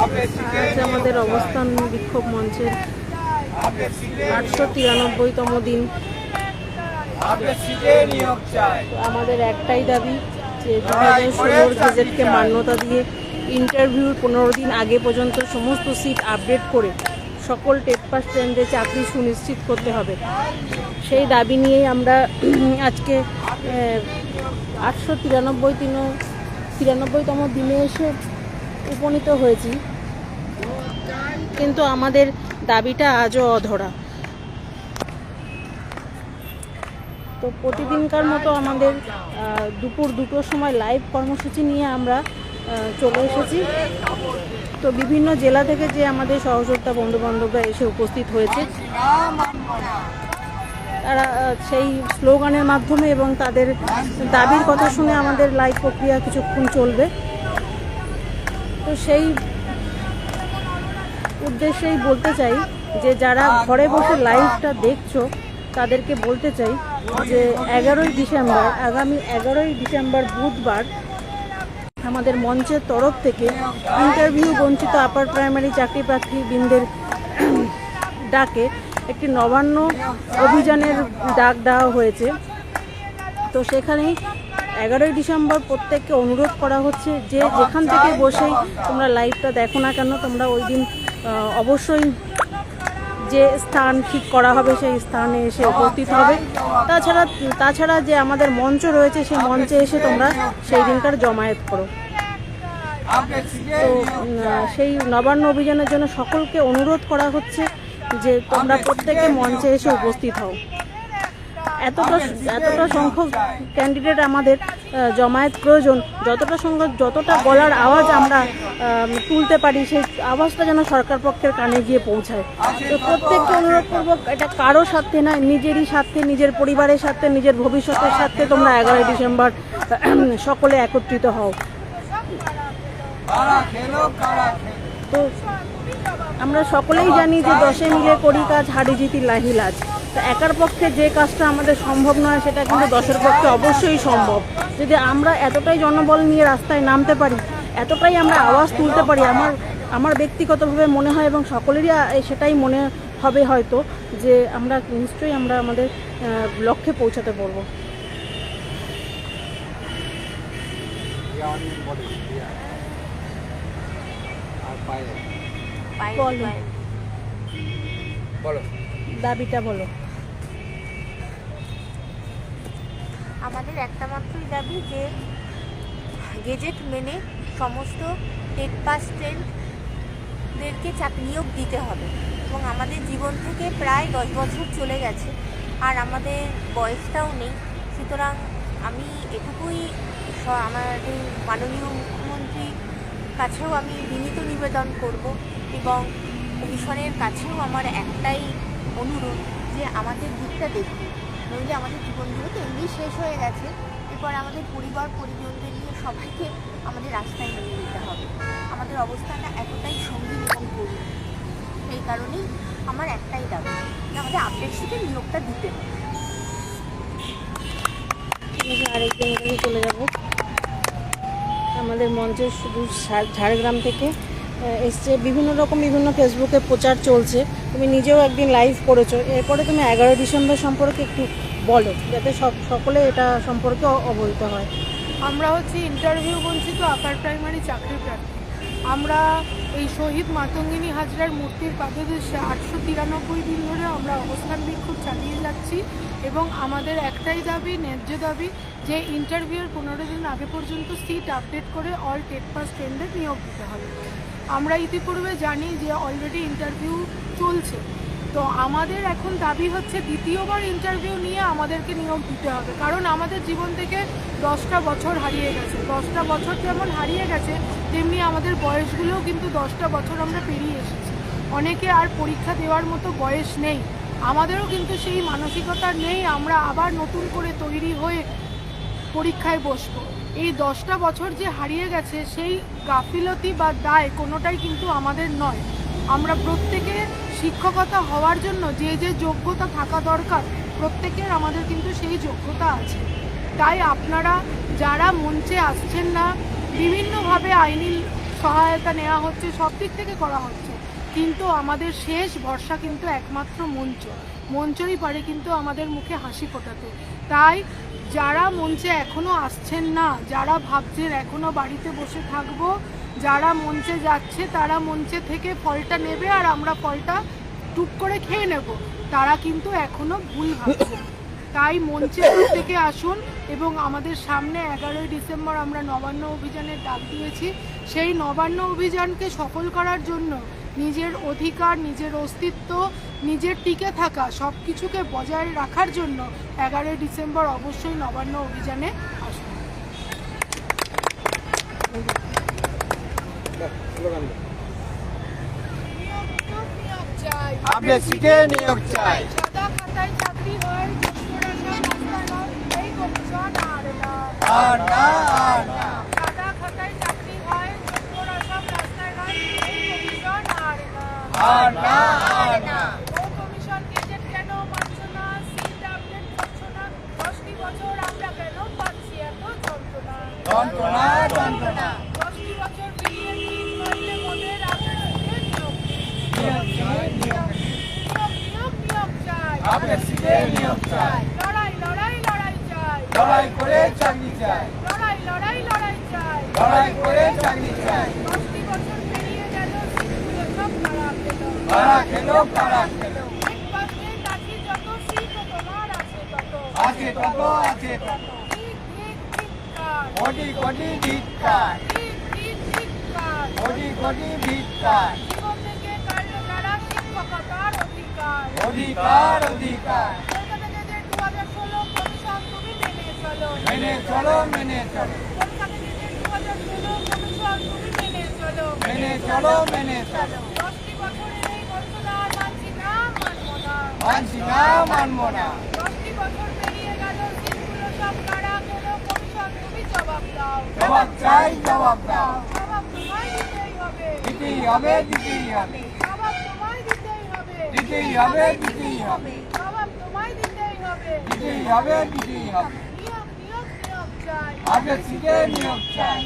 আজ আমাদের অবস্থান বিক্ষোভ মঞ্চের আটশো তিরানব্বইতম দিন। আমাদের একটাই দাবি যে দু হাজার ষোলোর মান্যতা দিয়ে ইন্টারভিউর পনেরো দিন আগে পর্যন্ত সমস্ত সিট আপডেট করে সকল টেট পাস চাকরি সুনিশ্চিত করতে হবে। সেই দাবি নিয়েই আমরা আজকে আটশো তিরানব্বই দিন তিরানব্বইতম দিনে এসে উপনীত হয়েছি। কিন্তু আমাদের দাবিটা আজও অধরা। তো প্রতিদিনকার মতো আমাদের দুপুর দুটোর সময় লাইভ কর্মসূচি নিয়ে আমরা চলে এসেছি। তো বিভিন্ন জেলা থেকে যে আমাদের সহযোদ্ধা বন্ধু বান্ধবরা এসে উপস্থিত হয়েছে, তারা সেই স্লোগানের মাধ্যমে এবং তাদের দাবির কথা শুনে আমাদের লাইভ প্রক্রিয়া কিছুক্ষণ চলবে। তো সেই উদ্দেশ্যেই বলতে চাই যে যারা ঘরে বসে লাইভটা দেখছ, তাদেরকে বলতে চাই যে এগারোই ডিসেম্বর, আগামী এগারোই ডিসেম্বর বুধবার আমাদের মঞ্চের তরফ থেকে ইন্টারভিউ বঞ্চিত আপার প্রাইমারি চাকরি প্রার্থী বৃন্দের ডাকে একটি নবান্ন অভিযানের ডাক দেওয়া হয়েছে। তো সেখানে এগারোই ডিসেম্বর প্রত্যেককে অনুরোধ করা হচ্ছে যে যেখান থেকে বসেই তোমরা লাইভটা দেখো না কেন, তোমরা ওই দিন অবশ্যই যে স্থান ঠিক করা হবে সেই স্থানে এসে উপস্থিত হবে। তাছাড়া তাছাড়া যে আমাদের মঞ্চ রয়েছে, সেই মঞ্চে এসে তোমরা সেই দিনকার জমায়েত করো। তো সেই নবান্ন অভিযানের জন্য সকলকে অনুরোধ করা হচ্ছে যে তোমরা প্রত্যেকে মঞ্চে এসে উপস্থিত হও। এতটা এতটা সংখ্যক ক্যান্ডিডেট আমাদের জমায়েত প্রয়োজন। যতটা সংখ্যক যতটা গলার আওয়াজ আমরা তুলতে পারি সেই আওয়াজটা যেন সরকার পক্ষের কানে গিয়ে পৌঁছায়। তো প্রত্যেককে অনুরোধ করব এটা কারও স্বার্থে নয় নিজেরই স্বার্থে নিজের পরিবারের স্বার্থে নিজের ভবিষ্যতের স্বার্থে তোমরা এগারোই ডিসেম্বর সকলে একত্রিত হও। তো আমরা সকলেই জানি যে দশে মিলে করি কাজ হাড়ি জিতি লাহি লাজ। তো একার পক্ষে যে কাজটা আমাদের সম্ভব নয়, সেটা কিন্তু দশের পক্ষে অবশ্যই সম্ভব। যদি আমরা এতটাই জনবল নিয়ে রাস্তায় নামতে পারি, এতটাই আমরা আওয়াজ তুলতে পারি, আমার আমার ব্যক্তিগতভাবে মনে হয় এবং সকলেরই সেটাই মনে হবে হয়তো যে আমরা নিশ্চয়ই আমরা আমাদের লক্ষ্যে পৌঁছাতে পারব। বলো। বলো। দাবিটা বলো। আমাদের একটা মাত্রই দাবি যে গেজেট মেনে সমস্ত টেট পাস ট্রেনদেরকে চাকরি নিয়োগ দিতে হবে। এবং আমাদের জীবন থেকে প্রায় দশ বছর চলে গেছে আর আমাদের বয়সটাও নেই। সুতরাং আমি এটুকুই আমাদের মাননীয় কাছেও আমি বিনীত নিবেদন করব এবং কমিশনের কাছেও আমার একটাই অনুরোধ যে আমাদের দিকটা দেখুন নইলে আমাদের জীবনগুলো তো এমনি শেষ হয়ে গেছে। এরপর আমাদের পরিবার, পরিজনদের নিয়ে সবাইকে আমাদের রাস্তায় নিয়ে যেতে হবে। আমাদের অবস্থাটা এতটাই সঙ্গীন এবং করুন সেই কারণেই আমার একটাই দাবি যে আমাদের আপডেট শিটে নিয়োগটা দিতে। হবে আরেকদিন চলে যাব। আমাদের মঞ্চে শুধু ঝাড়গ্রাম থেকে এসছে বিভিন্ন রকম, বিভিন্ন ফেসবুকে প্রচার চলছে। তুমি নিজেও একদিন লাইভ করেছ। এরপরে তুমি এগারোই ডিসেম্বর সম্পর্কে একটু বলো, যাতে সব সকলে এটা সম্পর্কে অবহিত হয়। আমরা হচ্ছে ইন্টারভিউ বঞ্চিত আপার প্রাইমারি চাকরি প্রার্থী। আমরা এই শহীদ মাতঙ্গিনী হাজরার মূর্তির পাদদেশে আটশো তিরানব্বই দিন ধরে আমরা অবস্থান বিক্ষোভ চালিয়ে যাচ্ছি এবং আমাদের একটাই দাবি, ন্যায্য দাবি যে ইন্টারভিউর পনেরো দিন আগে পর্যন্ত সিট আপডেট করে অল টেট পাস ট্রেন্ডে নিয়োগ দিতে হবে। আমরা ইতিপূর্বে জানি যে অলরেডি ইন্টারভিউ চলছে। তো আমাদের এখন দাবি হচ্ছে দ্বিতীয়বার ইন্টারভিউ নিয়ে আমাদেরকে নিয়োগ দিতে হবে। কারণ আমাদের জীবন থেকে দশটা বছর হারিয়ে গেছে। দশটা বছর যেমন হারিয়ে গেছে, তেমনি আমাদের বয়সগুলোও কিন্তু দশটা বছর আমরা পেরিয়ে এসেছি। অনেকে আর পরীক্ষা দেওয়ার মতো বয়স নেই। আমাদেরও কিন্তু সেই মানসিকতা নেই। আমরা আবার নতুন করে তৈরি হয়ে পরীক্ষায় বসবো। এই দশটা বছর যে হারিয়ে গেছে, সেই গাফিলতি বা দায় কোনোটাই কিন্তু আমাদের নয়। আমরা প্রত্যেকে শিক্ষকতা হওয়ার জন্য যে যে যোগ্যতা থাকা দরকার, প্রত্যেকের আমাদের কিন্তু সেই যোগ্যতা আছে। তাই আপনারা যারা মঞ্চে আসছেন না, বিভিন্নভাবে আইনি সহায়তা নেওয়া হচ্ছে, সব দিক থেকে করা হচ্ছে। কিন্তু আমাদের শেষ ভরসা কিন্তু একমাত্র মঞ্চ। মঞ্চই পারে কিন্তু আমাদের মুখে হাসি ফোটাতে। তাই যারা মঞ্চে এখনও আসছেন না, যারা ভাবছেন এখনও বাড়িতে বসে থাকব, যারা মঞ্চে যাচ্ছে তারা মঞ্চে থেকে ফলটা নেবে আর আমরা ফলটা টুক করে খেয়ে নেব। তারা কিন্তু এখনও ভুল ভাবছে তাই মঞ্চে থেকে আসুন এবং আমাদের সামনে এগারোই ডিসেম্বর আমরা নবান্ন অভিযানের ডাক দিয়েছি। সেই নবান্ন অভিযানকে সফল করার জন্য নিজের অধিকার নিজের অস্তিত্ব নিজের টিকে থাকা সব কিছুকে বজায় রাখার জন্য এগারোই ডিসেম্বর অবশ্যই নবান্ন অভিযানে আসুন নিয়োগ, চাই। সাদা খাতায় চাকরি হয় আর না। আর না নিয়োগ চাই। আমরা শিখে নিয়োগ চাই লড়াই লড়াই লড়াই চাই লড়াই করে চাকরি চাই লড়াই লড়াই লড়াই চাই লড়াই করে চাকরি চাই দশটি বছর পেরিয়ে গেল সিটগুলো সব কারা কারা খেলো কারা খেলো। আছে কত আছে কত কোটি কোটি ভিক্ষার। কোটি কোটি ভিক্ষার। অধিকার অধিকার। মেনে চলো মেনে চলো মেনে চলো মেনে চলো দশটি বছরের এই ঘোষণা মানছি না মানবো না মানছি না মানবো না জবাব চাই জবাব দাও দিতেই হবে। দিতেই হবে দিতেই হবে। দিতেই হবে দিতেই হবে। দিতেই আগে নিয়োগ চাই।